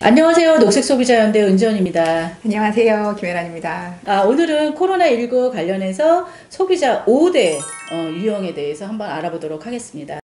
안녕하세요. 녹색소비자연대 은지원입니다. 안녕하세요. 김혜란입니다. 아, 오늘은 코로나19 관련해서 소비자 5대 어, 유형에 대해서 한번 알아보도록 하겠습니다.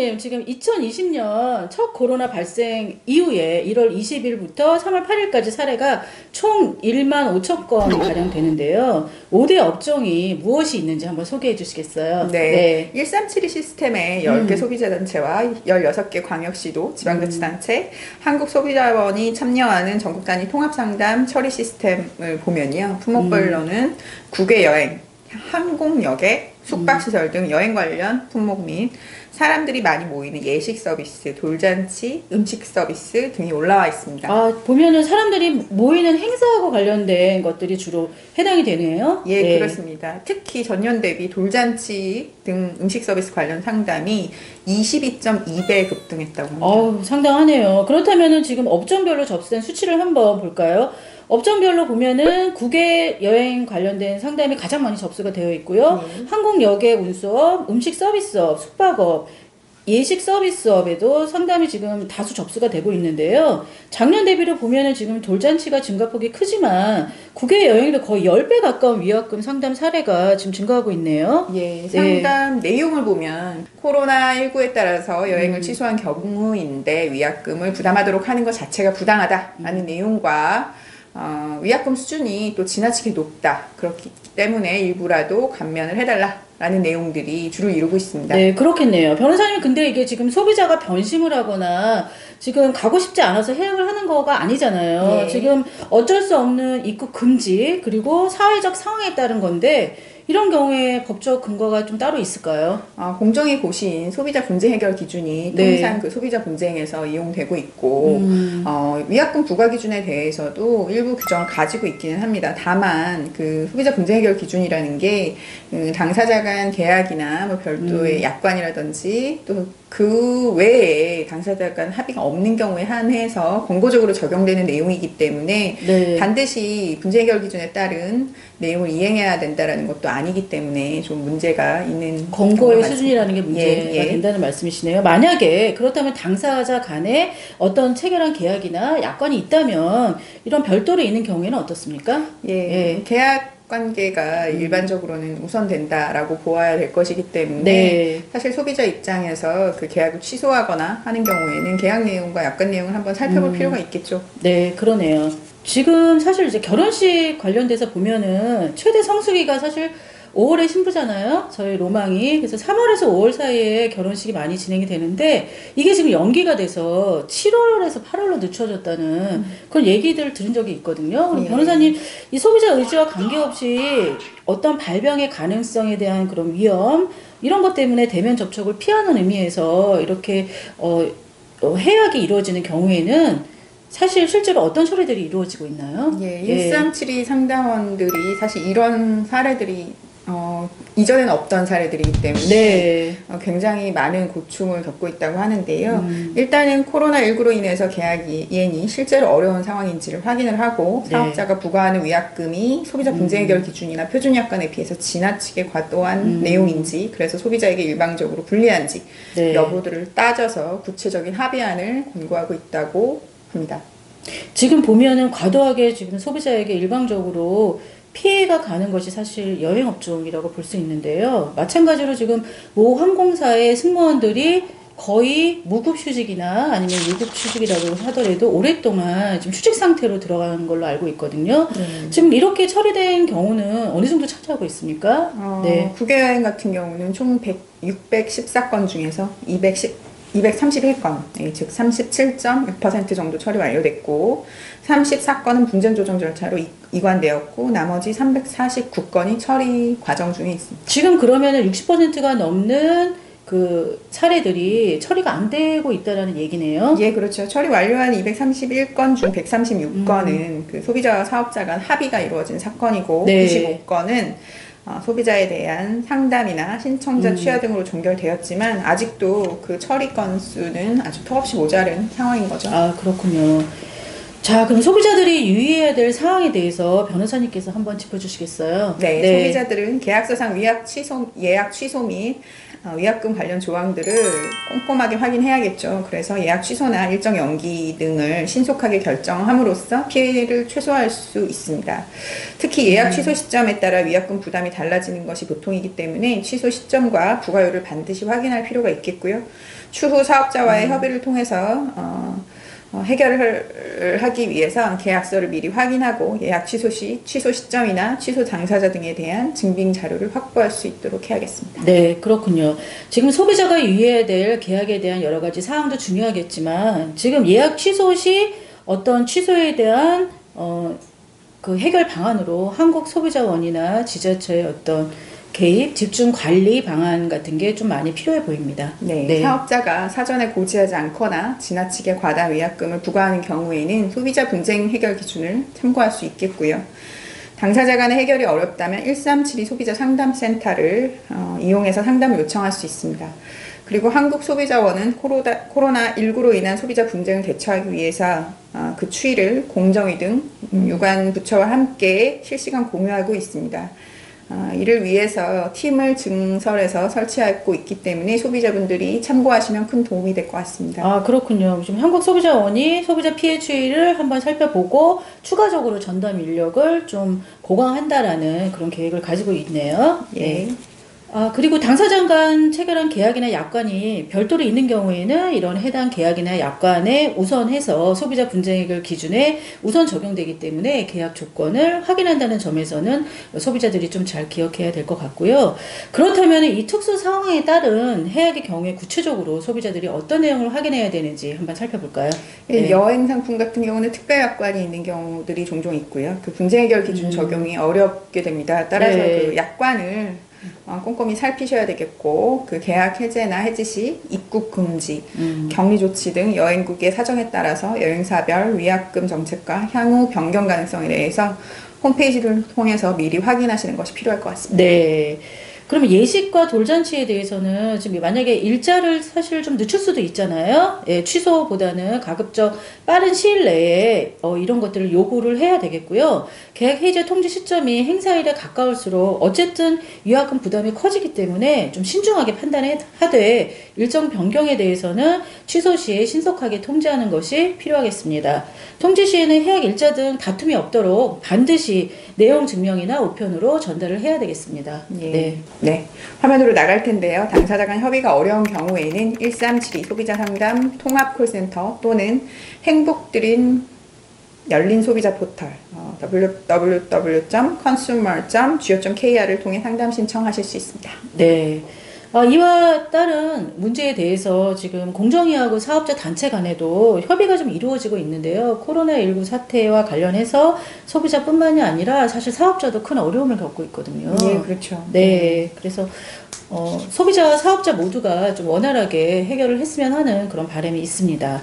님 지금 2020년 첫 코로나 발생 이후에 1월 20일부터 3월 8일까지 사례가 총 1만 5천 건 가량 되는데요. 5대 업종이 무엇이 있는지 한번 소개해 주시겠어요? 네. 1372 시스템의 10개 음. 소비자단체와 16개 광역시도, 지방자치단체, 한국소비자원이 참여하는 전국 단위 통합상담 처리 시스템을 보면요. 품목별로는 국외 여행, 항공여객, 숙박시설 등 여행 관련 품목 및 사람들이 많이 모이는 예식 서비스, 돌잔치, 음식 서비스 등이 올라와 있습니다. 아, 보면은 사람들이 모이는 행사하고 관련된 것들이 주로 해당이 되네요. 예, 네. 그렇습니다. 특히 전년 대비 돌잔치 등 음식 서비스 관련 상담이 22.2배 급등했다고 합니다. 어우, 상당하네요. 그렇다면은 지금 업종별로 접수된 수치를 한번 볼까요? 업종별로 보면은 국외 여행 관련된 상담이 가장 많이 접수가 되어 있고요. 네. 항공 여객 운수업, 음식 서비스업, 숙박업, 예식 서비스업에도 상담이 지금 다수 접수가 되고 있는데요. 작년 대비로 보면은 지금 돌잔치가 증가폭이 크지만 국외 여행도 거의 10배 가까운 위약금 상담 사례가 지금 증가하고 있네요. 예, 상담 내용을 보면 코로나19에 따라서 여행을 취소한 경우인데 위약금을 부담하도록 하는 것 자체가 부당하다라는 내용과 어, 위약금 수준이 또 지나치게 높다. 그렇기 때문에 일부라도 감면을 해달라 라는 내용들이 주를 이루고 있습니다. 네, 그렇겠네요. 변호사님, 근데 이게 지금 소비자가 변심을 하거나 지금 가고 싶지 않아서 해약을 하는 거가 아니잖아요. 네. 지금 어쩔 수 없는 입국 금지, 그리고 사회적 상황에 따른 건데, 이런 경우에 법적 근거가 좀 따로 있을까요? 어, 공정위 고시인 소비자 분쟁 해결 기준이 네. 통상 그 소비자 분쟁에서 이용되고 있고 음. 어, 위약금 부과 기준에 대해서도 일부 규정을 가지고 있기는 합니다. 다만 그 소비자 분쟁 해결 기준이라는 게 음, 당사자 간 계약이나 뭐 별도의 음. 약관이라든지 또 그 외에 당사자 간 합의가 없는 경우에 한해서 권고적으로 적용되는 내용이기 때문에 네. 반드시 분쟁 해결 기준에 따른 내용을 이행해야 된다라는 것도 아니기 때문에 좀 문제가 있는 권고의 수준이라는 게 문제가 예, 예. 된다는 말씀이시네요. 만약에 그렇다면 당사자 간에 어떤 체결한 계약이나 약관이 있다면 이런 별도로 있는 경우에는 어떻습니까? 예, 예. 계약 관계가 일반적으로는 우선된다라고 보아야 될 것이기 때문에 네. 사실 소비자 입장에서 그 계약을 취소하거나 하는 경우에는 계약 내용과 약관 내용을 한번 살펴볼 음. 필요가 있겠죠. 네, 그러네요. 지금 사실 이제 결혼식 관련돼서 보면은 최대 성수기가 사실 5월에 신부잖아요. 저희 로망이. 그래서 3월에서 5월 사이에 결혼식이 많이 진행이 되는데 이게 지금 연기가 돼서 7월에서 8월로 늦춰졌다는 그런 얘기들 들은 적이 있거든요. 예. 변호사님, 이 소비자 의지와 관계없이 어떤 발병의 가능성에 대한 그런 위험 이런 것 때문에 대면 접촉을 피하는 의미에서 이렇게 어, 어, 해약이 이루어지는 경우에는 사실 실제로 어떤 처리들이 이루어지고 있나요? 예, 1372 상담원들이 사실 이런 사례들이 어, 이전에는 없던 사례들이기 때문에 네. 어, 굉장히 많은 고충을 겪고 있다고 하는데요. 음. 일단은 코로나19로 인해서 계약 이행이 실제로 어려운 상황인지를 확인을 하고 네. 사업자가 부과하는 위약금이 소비자 분쟁 해결 기준이나 표준 약관에 비해서 지나치게 과도한 음. 내용인지 그래서 소비자에게 일방적으로 불리한지 네. 여부들을 따져서 구체적인 합의안을 권고하고 있다고 합니다. 지금 보면은 과도하게 지금 소비자에게 일방적으로 피해가 가는 것이 사실 여행업종이라고 볼 수 있는데요. 마찬가지로 지금 모 항공사의 승무원들이 거의 무급휴직이나 아니면 유급휴직이라고 하더라도 오랫동안 지금 휴직 상태로 들어가는 걸로 알고 있거든요. 지금 이렇게 처리된 경우는 어느 정도 차지하고 있습니까? 어, 네. 국외여행 같은 경우는 총 100, 614건 중에서 210, 231건, 예, 즉37.6% 정도 처리 완료됐고 34건은 분쟁 조정 절차로 이- 이관되었고 나머지 349건이 처리 과정 중에 있습니다. 지금 그러면은 60%가 넘는 그 사례들이 처리가 안 되고 있다라는 얘기네요. 예, 그렇죠. 처리 완료한 231건 중 136건은 음. 그 소비자와 사업자 간 합의가 이루어진 사건이고 네. 95건은 어, 소비자에 대한 상담이나 신청자 음. 취하 등으로 종결되었지만 아직도 그 처리 건수는 아주 턱없이 모자른 상황인 거죠. 아, 그렇군요. 자, 그럼 소비자들이 유의해야 될 사항에 대해서 변호사님께서 한번 짚어주시겠어요? 네, 소비자들은 계약서상 위약 취소, 예약 취소 및 어, 위약금 관련 조항들을 꼼꼼하게 확인해야겠죠. 그래서 예약 취소나 일정 연기 등을 신속하게 결정함으로써 피해를 최소화할 수 있습니다. 특히 예약 취소 시점에 따라 위약금 부담이 달라지는 것이 보통이기 때문에 취소 시점과 부과율을 반드시 확인할 필요가 있겠고요. 추후 사업자와의 협의를 통해서 어, 어, 해결을 하기 위해서 계약서를 미리 확인하고 예약 취소 시 취소 시점이나 취소 당사자 등에 대한 증빙 자료를 확보할 수 있도록 해야겠습니다. 네, 그렇군요. 지금 소비자가 유의해야 될 계약에 대한 여러 가지 사항도 중요하겠지만 지금 예약 취소 시 어떤 취소에 대한 어, 그 해결 방안으로 한국 소비자원이나 지자체의 어떤 개입, 집중 관리 방안 같은 게 좀 많이 필요해 보입니다. 네, 사업자가 사전에 고지하지 않거나 지나치게 과다 위약금을 부과하는 경우에는 소비자 분쟁 해결 기준을 참고할 수 있겠고요. 당사자 간의 해결이 어렵다면 1372 소비자 상담센터를 어, 이용해서 상담을 요청할 수 있습니다. 그리고 한국소비자원은 코로나, 코로나19로 인한 소비자 분쟁을 대처하기 위해서 어, 그 추이를 공정위 등 유관 부처와 함께 실시간 공유하고 있습니다. 어, 이를 위해서 팀을 증설해서 설치하고 있기 때문에 소비자분들이 참고하시면 큰 도움이 될 것 같습니다. 아 그렇군요. 지금 한국 소비자원이 소비자 피해 추이를 한번 살펴보고 추가적으로 전담 인력을 좀 보강한다라는 그런 계획을 가지고 있네요. 예. 아, 그리고 당사자 간 체결한 계약이나 약관이 별도로 있는 경우에는 이런 해당 계약이나 약관에 우선해서 소비자 분쟁액을 기준에 우선 적용되기 때문에 계약 조건을 확인한다는 점에서는 소비자들이 좀 잘 기억해야 될 것 같고요. 그렇다면 이 특수 상황에 따른 해약의 경우에 구체적으로 소비자들이 어떤 내용을 확인해야 되는지 한번 살펴볼까요? 예, 네. 여행 상품 같은 경우는 특별 약관이 있는 경우들이 종종 있고요. 그 분쟁 해결 기준 음. 적용이 어렵게 됩니다. 따라서 네. 그 약관을 어, 꼼꼼히 살피셔야 되겠고 그 계약 해제나 해지 시 입국 금지, 음. 격리 조치 등 여행국의 사정에 따라서 여행사별 위약금 정책과 향후 변경 가능성에 대해서 홈페이지를 통해서 미리 확인하시는 것이 필요할 것 같습니다. 네. 그러면 예식과 돌잔치에 대해서는 지금 만약에 일자를 사실 좀 늦출 수도 있잖아요. 예, 취소보다는 가급적 빠른 시일 내에 어, 이런 것들을 요구를 해야 되겠고요. 계약 해제 통지 시점이 행사일에 가까울수록 어쨌든 위약금 부담이 커지기 때문에 좀 신중하게 판단하되 일정 변경에 대해서는 취소 시에 신속하게 통지하는 것이 필요하겠습니다. 통지 시에는 해약 일자 등 다툼이 없도록 반드시 내용 증명이나 우편으로 전달을 해야 되겠습니다. 예. 네. 네. 화면으로 나갈 텐데요. 당사자 간 협의가 어려운 경우에는 1372 소비자 상담 통합 콜센터 또는 행복드림 열린 소비자 포털 어, www.consumer.go.kr을 통해 상담 신청하실 수 있습니다. 네. 아, 이와 따른 문제에 대해서 지금 공정위하고 사업자 단체 간에도 협의가 좀 이루어지고 있는데요. 코로나19 사태와 관련해서 소비자뿐만이 아니라 사실 사업자도 큰 어려움을 겪고 있거든요. 예, 그렇죠. 네. 그래서 어, 소비자와 사업자 모두가 좀 원활하게 해결을 했으면 하는 그런 바람이 있습니다.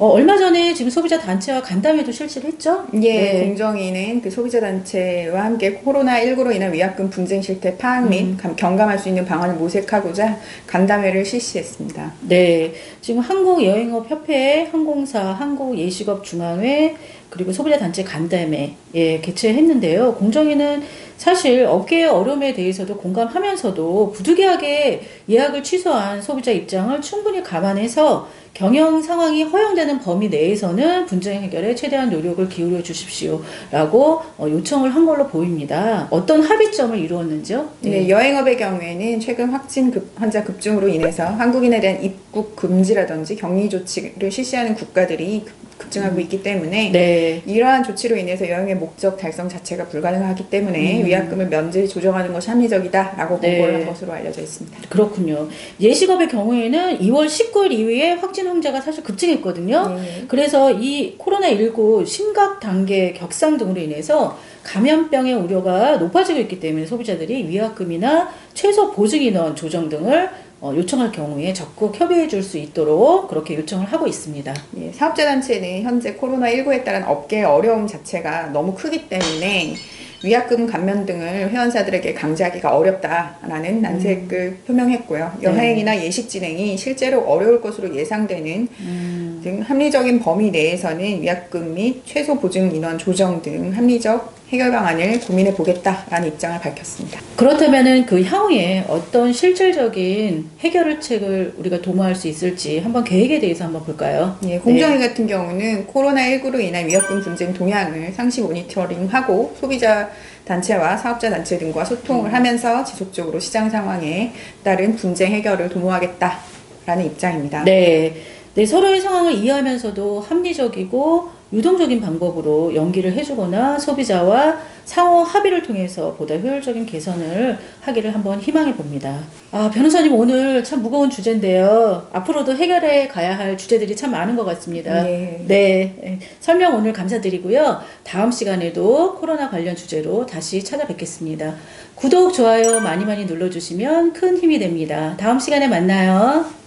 어, 얼마 전에 지금 소비자 단체와 간담회도 실시를 했죠? 예, 네. 공정위는 그 소비자 단체와 함께 코로나19로 인한 위약금 분쟁 실태 파악 및 음. 감- 경감할 수 있는 방안을 모색하고자 간담회를 실시했습니다. 네, 지금 한국여행업협회, 항공사, 한국예식업중앙회, 그리고 소비자 단체 간담회 예, 개최했는데요. 공정위는 사실 업계의 어려움에 대해서도 공감하면서도 부득이하게 예약을 취소한 소비자 입장을 충분히 감안해서 경영 상황이 허용되는 범위 내에서는 분쟁 해결에 최대한 노력을 기울여 주십시오 라고 어, 요청을 한 걸로 보입니다. 어떤 합의점을 이루었는지요? 네, 여행업의 경우에는 최근 확진 급, 환자 급증으로 인해서 한국인에 대한 입국 금지라든지 격리 조치를 실시하는 국가들이 급- 급증하고 있기 때문에 네. 이러한 조치로 인해서 여행의 목적 달성 자체가 불가능하기 때문에 음. 위약금을 면제히 조정하는 것이 합리적이다라고 네. 공고를 한 것으로 알려져 있습니다. 그렇군요. 예식업의 경우에는 2월 19일 이후에 확진 환자가 사실 급증했거든요. 네. 그래서 이 코로나19 심각 단계 격상 등으로 인해서 감염병의 우려가 높아지고 있기 때문에 소비자들이 위약금이나 최소 보증 인원 조정 등을 어, 요청할 경우에 적극 협의해 줄 수 있도록 그렇게 요청을 하고 있습니다. 예, 사업자 단체는 현재 코로나19에 따른 업계의 어려움 자체가 너무 크기 때문에 위약금 감면 등을 회원사들에게 강제하기가 어렵다라는 난색을 표명했고요. 네. 여행이나 예식 진행이 실제로 어려울 것으로 예상되는 등 합리적인 범위 내에서는 위약금 및 최소 보증 인원 조정 등 합리적 해결 방안을 고민해 보겠다라는 입장을 밝혔습니다. 그렇다면은 그 향후에 어떤 실질적인 해결책을 우리가 도모할 수 있을지 한번 계획에 대해서 한번 볼까요? 예, 공정위 같은 경우는 코로나19로 인한 위협금 분쟁 동향을 상시 모니터링하고 소비자 단체와 사업자 단체 등과 소통을 하면서 지속적으로 시장 상황에 따른 분쟁 해결을 도모하겠다라는 입장입니다. 네. 네, 서로의 상황을 이해하면서도 합리적이고 유동적인 방법으로 연기를 해주거나 소비자와 상호 합의를 통해서 보다 효율적인 개선을 하기를 한번 희망해 봅니다. 아, 변호사님 오늘 참 무거운 주제인데요. 앞으로도 해결해 가야 할 주제들이 참 많은 것 같습니다. 예. 네. 예, 설명 오늘 감사드리고요. 다음 시간에도 코로나 관련 주제로 다시 찾아뵙겠습니다. 구독, 좋아요 많이 많이 눌러주시면 큰 힘이 됩니다. 다음 시간에 만나요.